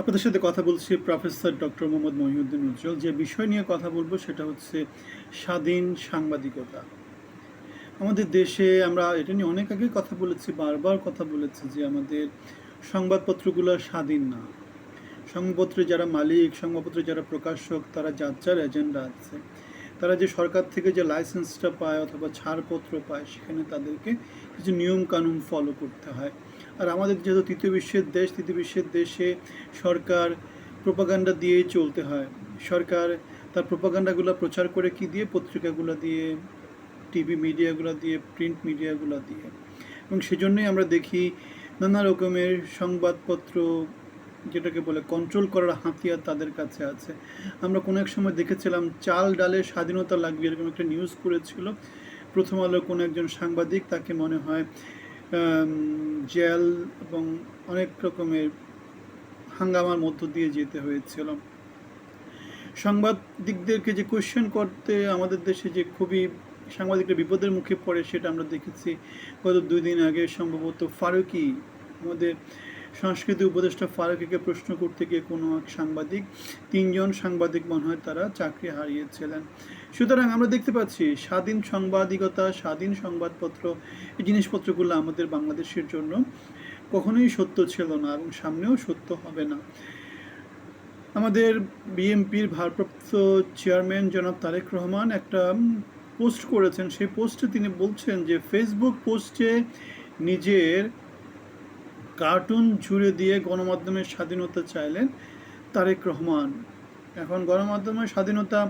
আপনাদের সাথে কথা বলছি প্রফেসর ডক্টর মোহাম্মদ মহিউদ্দিন উজ্জ্বল। যে বিষয় নিয়ে কথা বলব সেটা হচ্ছে স্বাধীন সাংবাদিকতা। আমাদের দেশে আমরা এটা নিয়ে অনেক আগে কথা বলেছি, বারবার কথা বলেছি যে আমাদের সংবাদপত্রগুলো স্বাধীন না। সংবাদপত্রে যারা মালিক, সংবাদপত্রে যারা প্রকাশক, তারা যার যার এজেন্ডা আছে। তারা যে সরকার থেকে যে লাইসেন্সটা পায় অথবা ছাড়পত্র পায়, সেখানে তাদেরকে কিছু নিয়ম কানুন ফলো করতে হয়। আর আমাদের যেহেতু তৃতীয় বিশ্বের দেশ, তৃতীয় বিশ্বের দেশে সরকার প্রোপাগান্ডা দিয়েই চলতে হয়। সরকার তার প্রোপাগান্ডাগুলো প্রচার করে কি দিয়ে? পত্রিকাগুলো দিয়ে টিভি মিডিয়াগুলো দিয়ে প্রিন্ট মিডিয়াগুলো দিয়ে। এবং সেজন্যই আমরা দেখি নানা রকমের সংবাদপত্র যেটাকে বলে কন্ট্রোল করার হাতিয়ার তাদের কাছে আছে। আমরা কোনো এক সময় দেখেছিলাম, চাল ডালে স্বাধীনতা লাগবে এরকম একটা নিউজ করেছিল। প্রথম আলো কোনো একজন সাংবাদিক, তাকে মনে হয় জেল এবং অনেক রকমের হাঙ্গামার মধ্য দিয়ে যেতে হয়েছিল। সাংবাদিকদেরকে যে কোয়েশ্চেন করতে আমাদের দেশে যে খুবই সাংবাদিকরা বিপদের মুখে পড়ে, সেটা আমরা দেখেছি। গত দুই দিন আগে সম্ভবত ফারুকি, আমাদের সংস্কৃতি উপদেষ্টা ফারুকিকে প্রশ্ন করতে গিয়ে কোনো এক সাংবাদিক, তিনজন সাংবাদিক মনে হয় তারা চাকরি হারিয়েছিলেন। সুতরাং আমরা দেখতে পাচ্ছি স্বাধীন সাংবাদিকতা, স্বাধীন সংবাদপত্র, এই জিনিসপত্রগুলো আমাদের বাংলাদেশের জন্য কখনোই সত্য ছিল না এবং সামনেও সত্য হবে না। আমাদের বিএমপির ভারপ্রাপ্ত চেয়ারম্যান জনাব তারেক রহমান একটা পোস্ট করেছেন। সেই পোস্টে তিনি বলছেন যে, ফেসবুক পোস্টে নিজের কার্টুন জুড়ে দিয়ে গণমাধ্যমের স্বাধীনতা চাইলেন তারেক রহমান। এখন গণমাধ্যমের স্বাধীনতা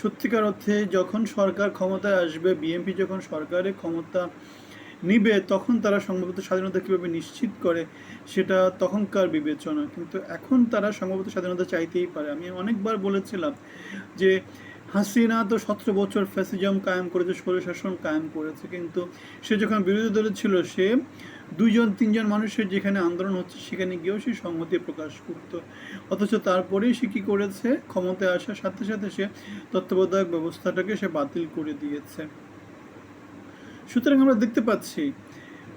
সত্যিকার অর্থে যখন সরকার ক্ষমতায় আসবে বিএনপি যখন সরকারের ক্ষমতা নিবে, তখন তারা সংবাদপত্র স্বাধীনতা কীভাবে নিশ্চিত করে সেটা তখনকার বিবেচনা। কিন্তু এখন তারা সংবাদপত্র স্বাধীনতা চাইতেই পারে। আমি অনেকবার বলেছিলাম যে হাসিনা তো সতেরো বছর ফ্যাসিজম কায়েম করেছে, স্বৈরশাসন কায়েম করেছে, কিন্তু সে যখন বিরোধী দলে ছিল, সে দুইজন, তিনজন মানুষের যেখানে আন্দোলন হচ্ছে, সেখানে গিয়েও সে সংহতি প্রকাশ করতো। অথচ তারপরেই সে কী করেছে? ক্ষমতায় আসার সাথে সাথে সে তত্ত্বাবধায়ক ব্যবস্থাটাকে সে বাতিল করে দিয়েছে। সুতরাং আমরা দেখতে পাচ্ছি,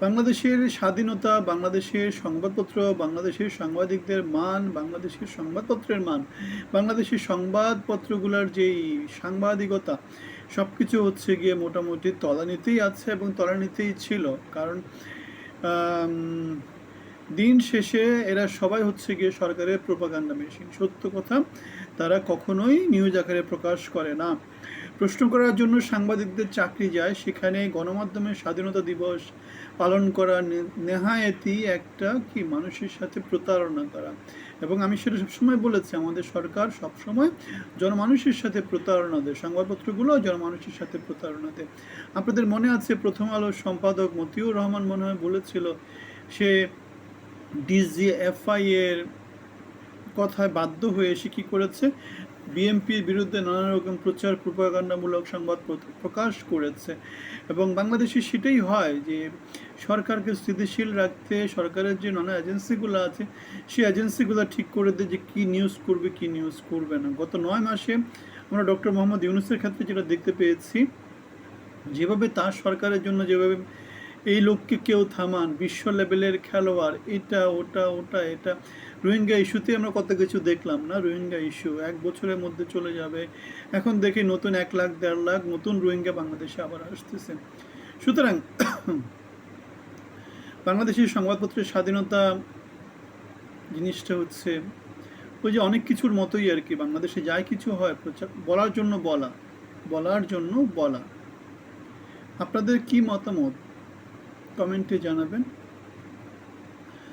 বাংলাদেশের স্বাধীনতা, বাংলাদেশের সংবাদপত্র, বাংলাদেশের সাংবাদিকদের মান, বাংলাদেশের সংবাদপত্রের মান, বাংলাদেশের সংবাদপত্রগুলোর যেই সাংবাদিকতা সব কিছু হচ্ছে গিয়ে মোটামুটি তলানিতেই আছে এবং তলানিতেই ছিল। কারণ আম, দিন শেষে এরা সবাই হচ্ছে গিয়ে সরকারের প্রোপাগান্ডা মেশিন সত্য কথা, তারা কখনোই নিউজ আকারে প্রকাশ করে না। প্রশ্ন করার জন্য সাংবাদিকদের চাকরি যায়, সেখানে গণমাধ্যমের স্বাধীনতা দিবস পালন করা নে- নেহায়েতই একটা কি মানুষের সাথে প্রতারণা করা। এবং আমি সেটা সবসময় বলেছি, আমাদের সরকার সবসময় জনমানুষের সাথে প্রতারণা দেয় সংবাদপত্রগুলো জনমানুষের সাথে প্রতারণা দেয়। আপনাদের মনে আছে, প্রথম আলো সম্পাদক মতিউর রহমান মনে হয় বলেছিল, সে ডিজিএফআই এর কথায় বাধ্য হয়ে সে কী করেছে? বিএনপির বিরুদ্ধে নানা রকম প্রচার, প্রোপাগান্ডামূলক সংবাদ প্র- প্রকাশ করেছে। এবং বাংলাদেশে সেটাই হয় যে, সরকারকে স্থিতিশীল রাখতে সরকারের যে নানা এজেন্সিগুলো আছে সেই এজেন্সিগুলো ঠিক করে দেয় যে কী নিউজ করবে, কী নিউজ করবে না। গত নয় মাসে আমরা ডক্টর মোহাম্মদ ইউনুসের ক্ষেত্রে যেটা দেখতে পেয়েছি, যেভাবে তার সরকারের জন্য যেভাবে এই লোককে কেউ থামান, বিশ্ব লেভেলের খেলোয়াড়, এটা, ওটা ওটা, এটা। রোহিঙ্গা ইস্যুতে আমরা কত কিছু দেখলাম না? রোহিঙ্গা ইস্যু, এক বছরের মধ্যে চলে যাবে। এখন দেখি নতুন এক লাখ, দেড় লাখ নতুন রোহিঙ্গা বাংলাদেশে আবার আসতেছে। সুতরাং বাংলাদেশের সংবাদপত্রের স্বাধীনতা জিনিসটা হচ্ছে ওই যে অনেক কিছুর মতোই আর কি। বাংলাদেশে যাই কিছু হয়, প্রচার, বলার জন্য বলা, বলার জন্য বলা। আপনাদের কি মতামত? কমেন্টে জানাবেন।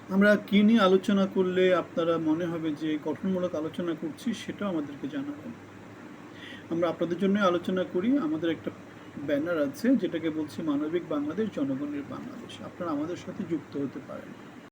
আমরা কী নিয়ে আলোচনা করলে আপনারা মনে হবে যে গঠনমূলক আলোচনা করছি সেটাও আমাদেরকে জানাবেন। আমরা আপনাদের জন্য আলোচনা করি। আমাদের একটা ব্যানার আছে যেটাকে বলছি মানবিক বাংলাদেশ, জনগণের বাংলাদেশ। আপনারা আমাদের সাথে যুক্ত হতে পারেন।